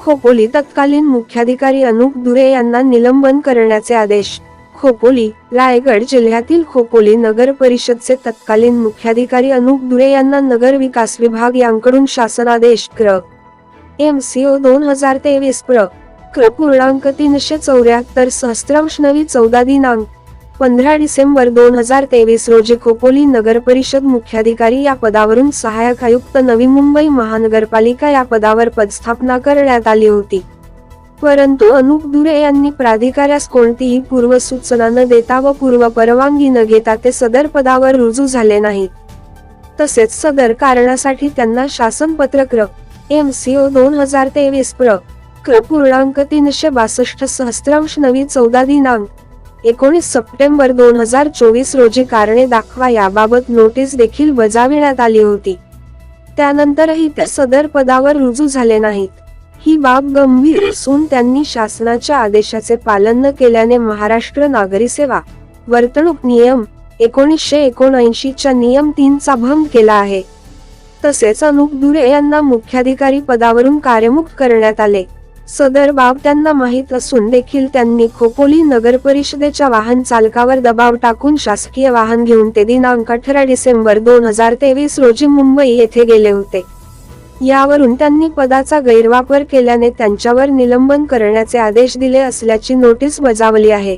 खोपोली तत्कालीन मुख्याधिकारी अनुप दुरे यांना निलंबन करण्याचे आदेश. खोपोली रायगड जिल्ह्यातील खोपोली नगर परिषदचे तत्कालीन मुख्याधिकारी अनुप दुरे यांना नगर विकास विभाग यांकडून शासनादेश क्र एम सी ओ दोन हजार तेवीस प्र. क्र पूर्णांक तीनशे चौऱ्याहत्तर सहस्त्रांश नवी चौदा दिनांक. पंधरा डिसेंबर दोन हजार तेवीस रोजी खोपोली नगर परिषद मुख्याधिकारी या पदावरून सहाय्यक आयुक्त नवी मुंबई महानगरपालिका या पदावर पदस्थापना करण्यात आली होती. परंतु अनुप दुरे यांनी प्राधिकाऱ्यास कोणतीही पूर्वसूचना न देता व पूर्व परवानगी न घेता ते सदर पदावर रुजू झाले नाहीत. तसेच सदर कारणासाठी त्यांना शासन पत्रक एम. सी. ओ. दोन हजार तेवीस प्र. क्र पूर्णांक तीनशे बासष्ट सहस्त्रांश नवी चौदा दिनांक एकोणीस सप्टेंबर दोन हजार चोवीस रोजी कारणे दाखवा याबाबत नोटीस देखील बजाविण्यात आली होती. त्यानंतरही त्या सदर पदावर रुजू झाले नाहीत. ही बाब गंभीर असून त्यांनी शासनाच्या आदेशाचे पालन न केल्याने महाराष्ट्र नागरी सेवा वर्तणूक नियम एकोणीसशे एकोणऐंशी च्या नियम तीन चा भंग केला आहे. तसेच अनुप दुरे यांना मुख्याधिकारी पदावरून कार्यमुक्त करण्यात आले. सदर बाब त्यांना माहीत असून देखील त्यांनी खोपोली नगर परिषदेच्या वाहन चालकावर दबाव टाकून शासकीय वाहन घेऊन ते दिनांक अठरा डिसेंबर दोन हजार तेवीस रोजी मुंबई येथे गेले होते. यावरून त्यांनी पदाचा गैरवापर केल्याने त्यांच्यावर निलंबन करण्याचे आदेश दिले असल्याची नोटीस बजावली आहे.